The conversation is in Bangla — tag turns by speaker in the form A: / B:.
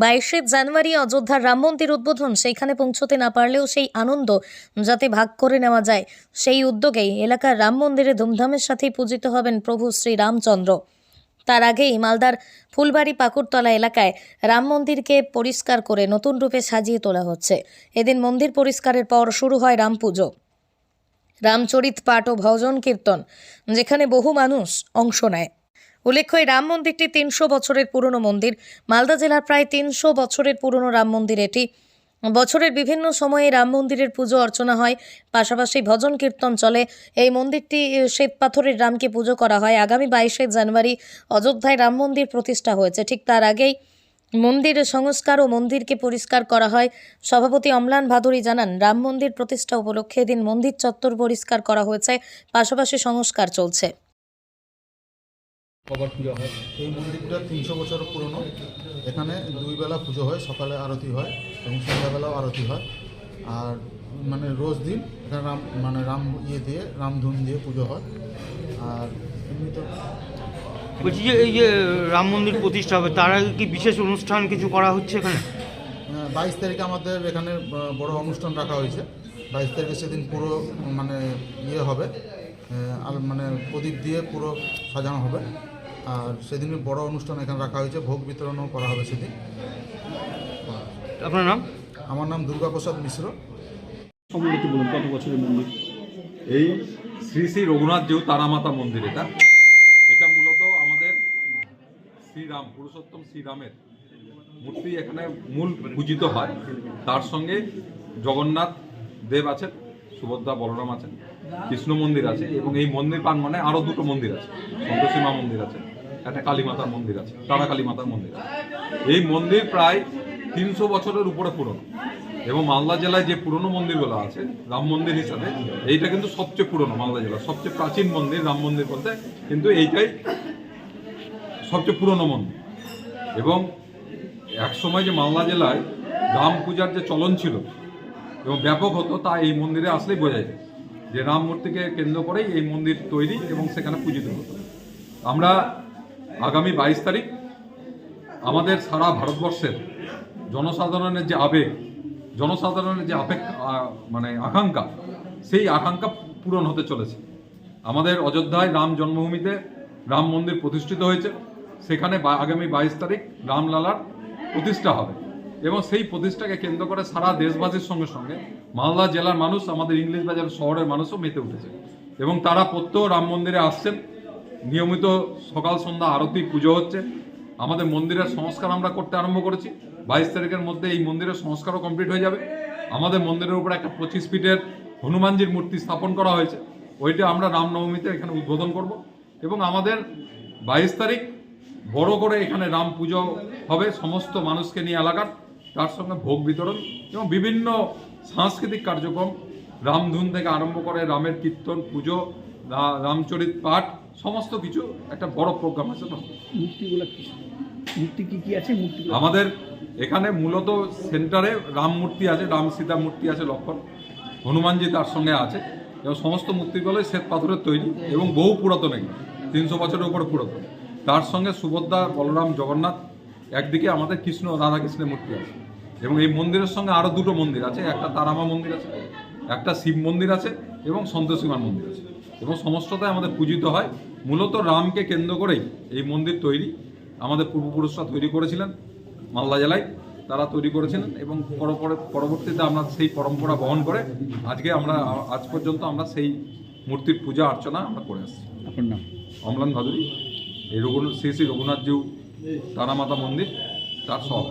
A: বাইশে জানুয়ারি অযোধ্যার রাম মন্দির উদ্বোধন। সেইখানে পৌঁছতে না পারলেও সেই আনন্দ যাতে ভাগ করে নেওয়া যায়, সেই উদ্যোগেই এলাকার রাম মন্দিরে ধুমধামের সাথেই পূজিত হবেন প্রভু শ্রী রামচন্দ্র তার আগেই মালদার ফুলবাড়ি পাকুড়তলা এলাকায় রাম মন্দিরকে পরিষ্কার করে নতুন রূপে সাজিয়ে তোলা হচ্ছে। এদিন মন্দির পরিষ্কারের পর শুরু হয় রাম পুজো। রামচরিত পাঠ ও ভজন কীর্তন, যেখানে বহু মানুষ অংশ নেয়। উল্লেখ্য, এই রাম মন্দিরটি তিনশো বছরের পুরনো মন্দির। মালদা জেলার প্রায় তিনশো বছরের পুরনো রাম মন্দির এটি। বছরের বিভিন্ন সময়ে রাম মন্দিরের পুজো অর্চনা হয়, পাশাপাশি ভজন কীর্তন চলে। এই মন্দিরটি শ্বেত পাথরের রামকে পুজো করা হয়। আগামী বাইশে জানুয়ারি অযোধ্যায় রাম মন্দির প্রতিষ্ঠা হয়েছে। ঠিক তার আগেই মন্দিরের সংস্কার ও মন্দিরকে পরিষ্কার করা হয়। সভাপতি অম্লান ভাদুরী জানান, রাম মন্দির প্রতিষ্ঠা উপলক্ষে এদিন মন্দির চত্বর পরিষ্কার করা হয়েছে, পাশাপাশি সংস্কার চলছে।
B: কবার পুজো হয়।
C: এই মন্দিরটা তিনশো বছর পুরনো। এখানে দুই বেলা পুজো হয় সকালে আরতি হয় এবং সন্ধ্যাবেলাও আরতি হয়। আর মানে রোজ দিন এখানে রাম মানে রাম ইয়ে দিয়ে রামধুন দিয়ে পুজো হয়। আর এমনি তো
B: বলছি যে এই যে রাম মন্দির প্রতিষ্ঠা হবে তার আগে কি বিশেষ অনুষ্ঠান কিছু করা হচ্ছে এখানে?
C: বাইশ তারিখে আমাদের এখানে বড় অনুষ্ঠান রাখা হয়েছে। বাইশ তারিখে সেদিন পুরো মানে ইয়ে হবে। আর মানে প্রদীপ দিয়ে পুরো সাজানো হবে। আর সেদিন বড় অনুষ্ঠান এখানে রাখা হয়েছে ভোগ বিতরণও করা হবে সেদিন।
B: আপনার নাম?
C: আমার নাম দুর্গাপ্রসাদ মিশ্র।
D: সম্বন্ধে বলুন কত বছরের মন্দির?
E: এই শ্রী শ্রী রঘুনাথ জিউ তারামাতা মন্দির এটা। এটা মূলত আমাদের শ্রীরাম পুরুষোত্তম শ্রীরামের মূর্তি এখানে মূল পূজিত হয়। তার সঙ্গে জগন্নাথ দেব আছেন সুভদ্রা বলরাম আছেন। কৃষ্ণ মন্দির আছে এবং এই মন্দির প্রাঙ্গণে আরও দুটো মন্দির আছে সন্তোষী মা মন্দির আছে, একটা কালী মাতার মন্দির আছে তারা কালী মাতার মন্দির আছে। এই মন্দির প্রায় তিনশো বছরের উপরে পুরনো এবং মালদা জেলায় যে পুরনো মন্দিরগুলো আছে, রাম মন্দির হিসাবে, এইটা কিন্তু সবচেয়ে পুরনো মালদা জেলার সবচেয়ে প্রাচীন মন্দির রাম মন্দির বলতে কিন্তু এইটাই সবচেয়ে পুরনো মন্দির। এবং এক সময় যে মালদা জেলায় রাম পূজার যে চলন ছিল এবং ব্যাপক হতো তা এই মন্দিরে আসলেই বোঝা যায়। যে রাম মূর্তিকে কেন্দ্র করেই এই মন্দির তৈরি এবং সেখানে পূজিত হতো। আমরা আগামী বাইশ তারিখ আমাদের সারা ভারতবর্ষের জনসাধারণের যে আবেগ, জনসাধারণের যে আবেগ মানে আকাঙ্ক্ষা, সেই আকাঙ্ক্ষা পূরণ হতে চলেছে। আমাদের অযোধ্যায় রাম জন্মভূমিতে রাম মন্দির প্রতিষ্ঠিত হয়েছে। সেখানে আগামী বাইশ তারিখ রামলালার প্রতিষ্ঠা হবে। এবং সেই প্রতিষ্ঠাকে কেন্দ্র করে সারা দেশবাসীর সঙ্গে সঙ্গে মালদা জেলার মানুষ, আমাদের ইংলিশ বাজার শহরের মানুষও মেতে উঠেছে। এবং তারা প্রত্যহ রাম মন্দিরে আসছেন। নিয়মিত সকাল সন্ধ্যা আরতি, পুজো হচ্ছে। আমাদের মন্দিরের সংস্কার আমরা করতে আরম্ভ করেছি। বাইশ তারিখের মধ্যে এই মন্দিরের সংস্কারও কমপ্লিট হয়ে যাবে। আমাদের মন্দিরের উপরে একটা পঁচিশ ফিটের হনুমানজির মূর্তি স্থাপন করা হয়েছে। ওইটা আমরা রামনবমীতে এখানে উদ্বোধন করব। এবং আমাদের বাইশ তারিখ বড় করে এখানে রাম পুজো হবে সমস্ত মানুষকে নিয়ে এলাকার। তার সঙ্গে ভোগ বিতরণ এবং বিভিন্ন সাংস্কৃতিক কার্যক্রম। রামধুন থেকে আরম্ভ করে রামের কীর্তন পুজো রামচরিত পাঠ সমস্ত কিছু একটা বড় প্রোগ্রাম আছে তো
D: মূর্তিগুলো কি? মূর্তি কি কি আছে? মূর্তি
E: আমাদের এখানে মূলত সেন্টারে রাম মূর্তি আছে রাম সীতা মূর্তি আছে লক্ষণ হনুমানজি তার সঙ্গে আছে। এবং সমস্ত মূর্তিগুলোই শ্বেত পাথরের তৈরি এবং বহু পুরাতন এগুলো তিনশো বছরের উপরে পুরাতন। তার সঙ্গে সুভদ্রা বলরাম জগন্নাথ একদিকে আমাদের কৃষ্ণ রাধাকৃষ্ণের মূর্তি আছে। এবং এই মন্দিরের সঙ্গে আরও দুটো মন্দির আছে একটা তারামা মন্দির আছে একটা শিব মন্দির আছে এবং সন্তোষীমান মন্দির আছে। এবং সমস্তটাই আমাদের পূজিত হয়। মূলত রামকে কেন্দ্র করেই এই মন্দির তৈরি। আমাদের পূর্বপুরুষরা তৈরি করেছিলেন মালদা জেলায় তারা তৈরি করেছিলেন এবং পর- পর- পরবর্তীতে আমরা সেই পরম্পরা বহন করে আজকে আমরা আজ পর্যন্ত আমরা সেই মূর্তির পূজা অর্চনা আমরা করে আসছি।
D: আপনার নাম?
E: অম্লান ভাদুরী। এই রঘুনাথ শ্রী শ্রী রঘুনাথজিউ তারামাতা মন্দির তার সব।